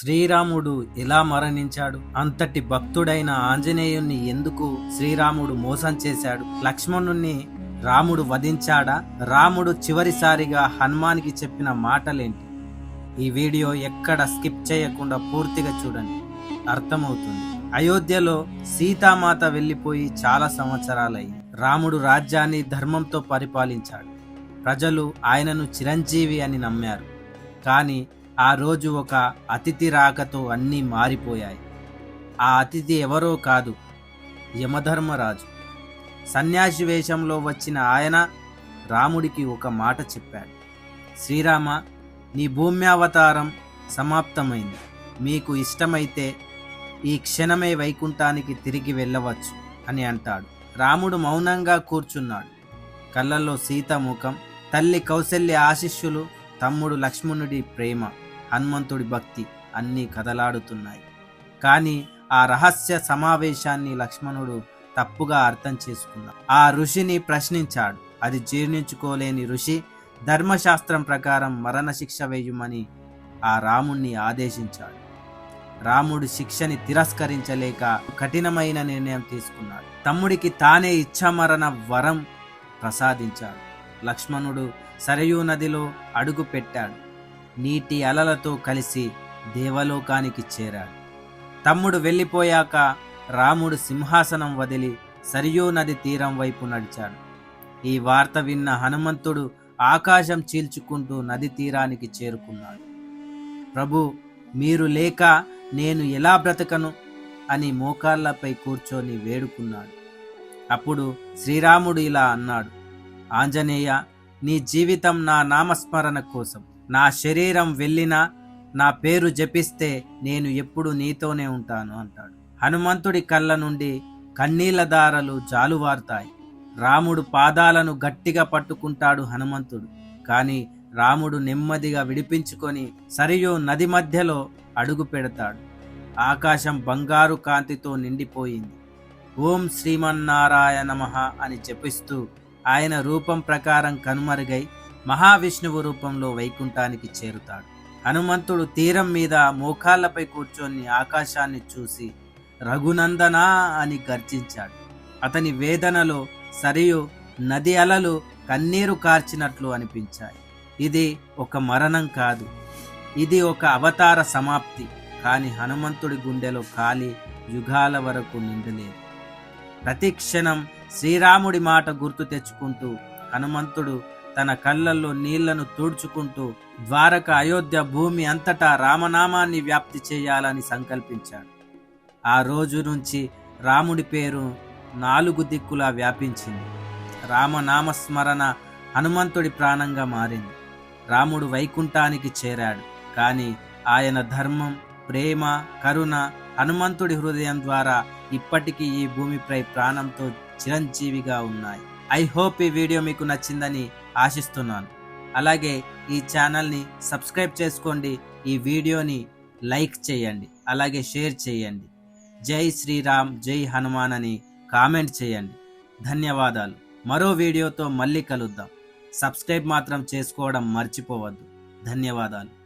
శ్రీరాముడు ఎలా మరణించాడు? అంతటి భక్తుడైన ఆంజనేయుణ్ణి ఎందుకు శ్రీరాముడు మోసం చేశాడు? లక్ష్మణుణ్ణి రాముడు వధించాడా? రాముడు చివరిసారిగా హనుమానికి చెప్పిన మాటలేంటి? ఈ వీడియో ఎక్కడ స్కిప్ చేయకుండా పూర్తిగా చూడండి. అర్థమవుతుంది. అయోధ్యలో సీతామాత వెళ్ళిపోయి చాలా సంవత్సరాలయ్యి. రాముడు రాజ్యాన్ని ధర్మంతో పరిపాలించాడు. ప్రజలు ఆయనను చిరంజీవి అని నమ్మారు. కానీ ఆ రోజు ఒక అతిథి రాకతో అన్నీ మారిపోయాయి. ఆ అతిథి ఎవరో కాదు యమధర్మరాజు. సన్యాసి వేషంలో వచ్చిన ఆయన రాముడికి ఒక మాట చెప్పాడు. శ్రీరామ నీ భూమ్యావతారం సమాప్తమైంది. మీకు ఇష్టమైతే ఈ క్షణమే వైకుంఠానికి తిరిగి వెళ్ళవచ్చు అని అంటాడు. రాముడు మౌనంగా కూర్చున్నాడు. కళ్ళల్లో సీత ముఖం తల్లి కౌశల్య ఆశిష్యులు తమ్ముడు లక్ష్మణుడి ప్రేమ. హనుమంతుడి భక్తి అన్నీ కదలాడుతున్నాయి. కానీ ఆ రహస్య సమావేశాన్ని లక్ష్మణుడు తప్పుగా అర్థం చేసుకున్నాడు. ఆ ఋషిని ప్రశ్నించాడు. అది జీర్ణించుకోలేని ఋషి ధర్మశాస్త్రం ప్రకారం మరణశిక్ష వేయమని ఆ రాముణ్ణి ఆదేశించాడు. రాముడు శిక్షని తిరస్కరించలేక కఠినమైన నిర్ణయం తీసుకున్నాడు. తమ్ముడికి తానే ఇచ్చామరణ వరం ప్రసాదించాడు. లక్ష్మణుడు సరయూ నదిలో అడుగు పెట్టాడు. నీటి అలలతో కలిసి దేవలోకానికి చేరాడు. తమ్ముడు వెళ్ళిపోయాక రాముడు సింహాసనం వదిలి సరియూ నది తీరం వైపు నడిచాడు. ఈ వార్త విన్న హనుమంతుడు ఆకాశం చీల్చుకుంటూ నది తీరానికి చేరుకున్నాడు. ప్రభు మీరు లేక నేను ఎలా బ్రతకను? అని మోకాళ్ళపై కూర్చొని వేడుకున్నాడు. అప్పుడు శ్రీరాముడు ఇలా అన్నాడు ఆంజనేయ నీ జీవితం నా నామస్మరణ కోసం. నా శరీరం వెళ్ళినా నా పేరు జపిస్తే నేను ఎప్పుడు నీతోనే ఉంటాను అంటాడు. హనుమంతుడి కళ్ళ నుండి కన్నీళ్ళ దారలు జాలువారుతాయి. రాముడు పాదాలను గట్టిగా పట్టుకుంటాడు హనుమంతుడు. కానీ రాముడు నెమ్మదిగా విడిపించుకొని సరియో నది మధ్యలో అడుగు పెడతాడు. ఆకాశం బంగారు కాంతితో నిండిపోయింది. ఓం శ్రీమన్నారాయణ నమః అని జపిస్తూ ఆయన రూపం ప్రకారం కనుమరుగై మహావిష్ణువు రూపంలో వైకుంఠానికి చేరుతాడు. హనుమంతుడు తీరం మీద మోకాళ్ళపై కూర్చొని ఆకాశాన్ని చూసి రఘునందనా అని గర్జించాడు. అతని వేదనలో సరియు నది అలలు కన్నీరు కార్చినట్లు అనిపించాయి. ఇది ఒక మరణం కాదు. ఇది ఒక అవతార సమాప్తి. కానీ హనుమంతుడి గుండెలో ఖాళీ యుగాల వరకు నిండలేదు. ప్రతి క్షణం శ్రీరాముడి మాట గుర్తు తెచ్చుకుంటూ హనుమంతుడు తన కళ్ళల్లో నీళ్ళను తుడుచుకుంటూ ద్వారక అయోధ్య భూమి అంతటా రామనామాన్ని వ్యాప్తి చేయాలని సంకల్పించాడు. ఆ రోజు నుంచి రాముడి పేరు నాలుగు దిక్కులా వ్యాపించింది. రామనామస్మరణ హనుమంతుడి ప్రాణంగా మారింది. రాముడు వైకుంఠానికి చేరాడు. కానీ ఆయన ధర్మం ప్రేమ కరుణ హనుమంతుడి హృదయం ద్వారా ఇప్పటికీ ఈ భూమిపై ప్రాణంతో చిరంజీవిగా ఉన్నాయి. ఐ హోప్ ఈ వీడియో మీకు నచ్చిందని ఆశిస్తున్నాను. అలాగే ఈ ఛానల్ని సబ్స్క్రైబ్ చేసుకోండి ఈ వీడియోని లైక్ చేయండి అలాగే షేర్ చేయండి. జై శ్రీరామ్ జై హనుమాన్ అని కామెంట్ చేయండి. ధన్యవాదాలు. మరో వీడియోతో మళ్ళీ కలుద్దాం. సబ్స్క్రైబ్ మాత్రం చేసుకోవడం మర్చిపోవద్దు. ధన్యవాదాలు.